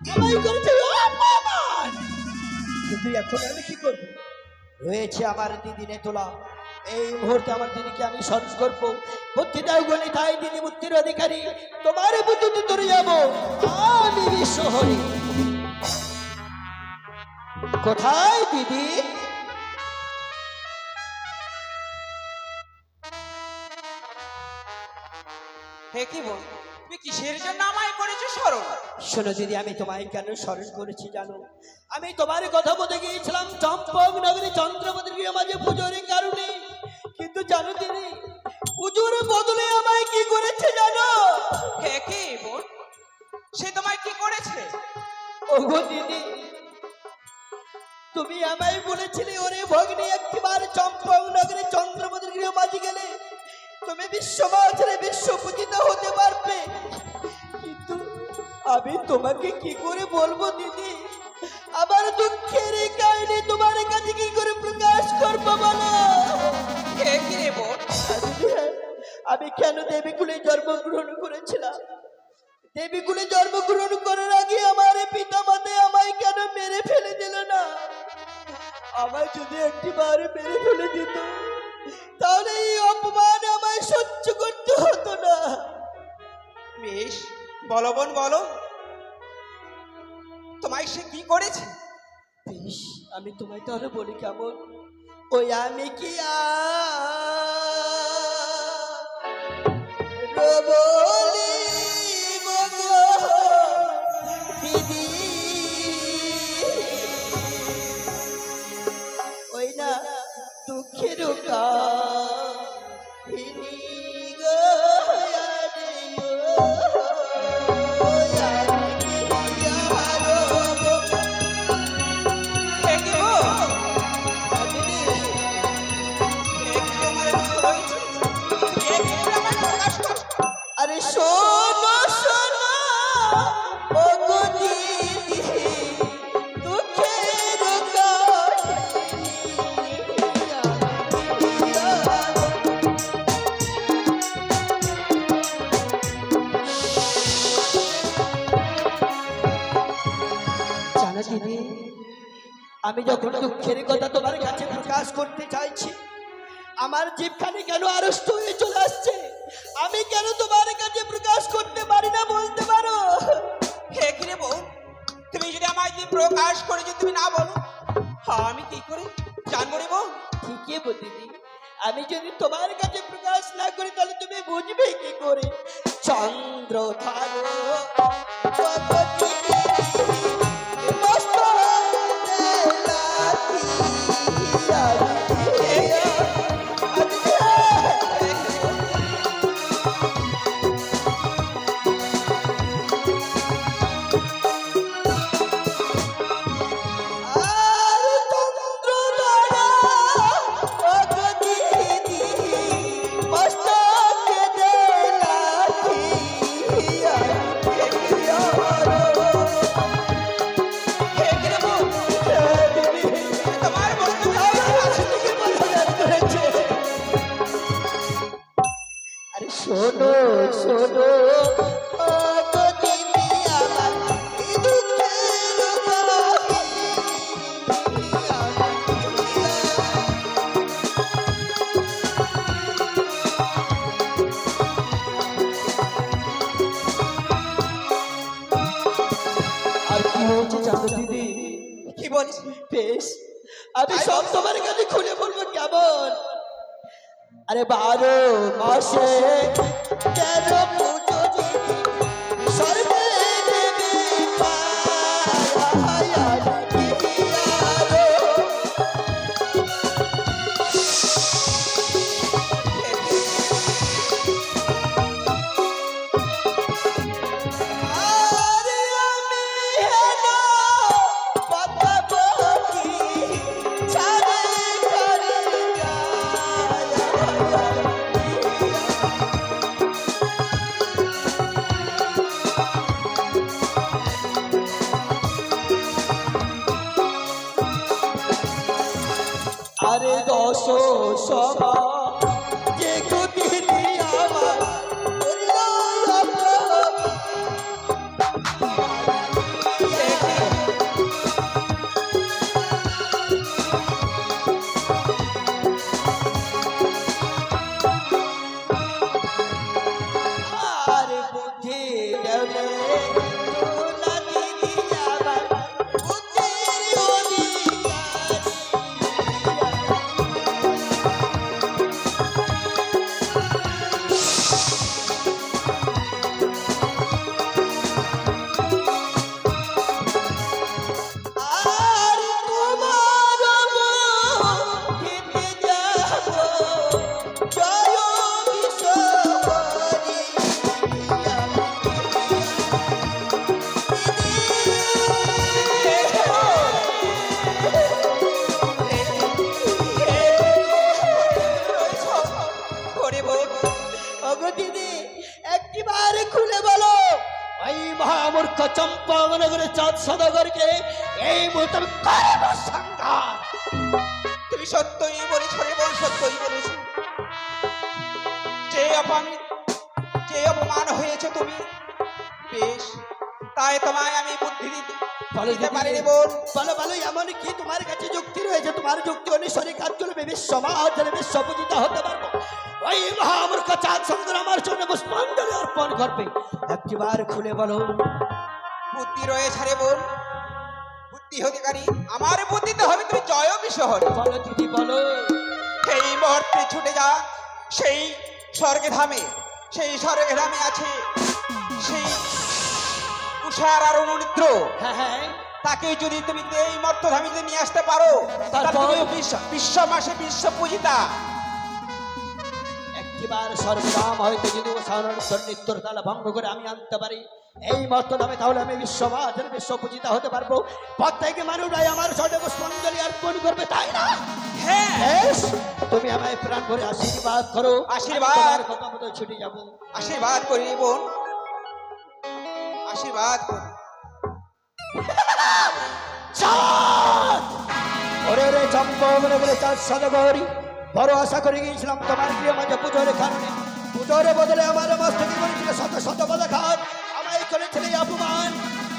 আমায় করেছে অপমান কিন্তু এখন আমি কি করব? রয়েছে আমার দিদি নেতলা। এই মুহূর্তে আমার দিদিকে আমি স্মরণ করব। বুদ্ধি দাও গণি তাই দিদি মুক্তির অধিকারী। তোমার বুদ্ধিতে ধরে যাব। আমি কোথায় দিদি? হে কি বল? তুমি কিসের জন্য আমায় করেছ স্মরণ? শোনো দিদি আমি তোমায় কেন স্মরণ করেছি জানো? আমি তোমার কথা বলতে গিয়েছিলাম চম্পক নগরী চন্দ্রপতির গৃহ মাঝে পুজোর কারণে। কিন্তু জানো দিদি পুজোর বদলে আমায় কি করেছে জানো? হে কি বোন সে তোমায় কি করেছে? ওগো দিদি তুমি আমায় বলেছিলে ওরে ভগ্নি একটিবার চম্পক নগরী চন্দ্রপতির গৃহ মাঝে গেলে। তুমি বিশ্ব পূজিত হতে পারবে। কিন্তু আমি তোমাকে কি করে বলব দিদি? আমার দুঃখের এই কাহিনী তোমার কাছে কি করে প্রকাশ করব বলো? হে কি বোন আমি কেন দেবীকুলে জন্মগ্রহণ করেছিলাম? দেবীকুলে জন্মগ্রহণ করার আগে আমার পিতা মাতে আমায় কেন মেরে ফেলে দিল না? আমায় যদি একটিবার মেরে ফেলে দিত তাহলে এই অপমান সহ্য করতে হতো না। বেশ, বলো বোন, বলো। তোমায় সে কি করেছে? বেশ, আমি তোমায় তাহলে বলি কেমন? ওই আমি কি মগো দিদি ওই না, দুঃখের কাহিনী Bhini আমি যখন দুঃখের কথা তোমার কাছে প্রকাশ করতে চাইছি, আমার জীবখানে কেন আড়ষ্ট হয়ে চলে আসছে? আমি কেন তোমার কাছে প্রকাশ করতে পারি না বলতে পারো? হে কি রে বোন তুমি যদি দিয়ে প্রকাশ করে যদি তুমি না বলো। হ্যাঁ আমি কি করে জানব রে বোন ঠিকই বল আমি যদি তোমার কাছে প্রকাশ না করি, তাহলে তুমি বুঝবে কি করে? চন্দ্র ধারো শোনো শোনো। দিদি? কি বলিস? বেশ। আমি সব তোমার কাছে খুলে বলব কেমন? আরে বারো মাসে তেরো só এই আমি করব সংঘাত তুমি সত্যই বলেছ বোন সত্যই বলেছ। যে অপমান যে অপমান হয়েছে তুমি বেশ তাই তোমায় আমি বুদ্ধি দিতে দিতে পারিনি বোন বলো। বলো এমন কি তোমার কাছে যুক্তি রয়েছে? তোমার যুক্তি অনুসারে কাজ হতে পারব। ওই মহামূর্খ চাঁদ সুন্দর আমার জন্য পুষ্পাঞ্জলি অর্পণ করবে। একটিবার খুলে বলো। বুদ্ধি রয়েছে রে বোন অধিকারী আমার বুদ্ধিতে হবে তুমি জয় বিশহরে বলো দিদি বলো। সেই মুহূর্তে ছুটে যা সেই স্বর্গে ধামে সেই স্বর্গে ধামে আছে সেই উষার আর অনুনিদ্র হ্যাঁ হ্যাঁ। তাকে যদি তুমি এই মর্তধামে যদি নিয়ে আসতে পারো তাহলে? বিশ্ব বিশ্ব মাসে বিশ্ব পূজিতা। একটিবার সর্বনাম হয়তো যদি সাধারণ নিত্যর তালা ভঙ্গ করে আমি আনতে পারি এই মত নামে তাহলে আমি বিশ্বমাধের বিশ্ব পূজিত হতে পারব। প্রত্যেকে মানুষরাই আমার সঠিক পুষ্পাঞ্জলি অর্পণ করবে তাই না? হ্যাঁ। তুমি আমায় প্রাণ করে আশীর্বাদ করো। আশীর্বাদ। কথা মতো ছুটে যাব। আশীর্বাদ করি বোন। আশীর্বাদ করি। ওরে ওরে চম্পা বলে চাঁদ সদগরি বড় আশা করে গিয়েছিলাম তোমার প্রিয় মাঝে পুজোর কারণে পুজোর বদলে আমার মস্তকে করেছিল শত শত পদাঘাত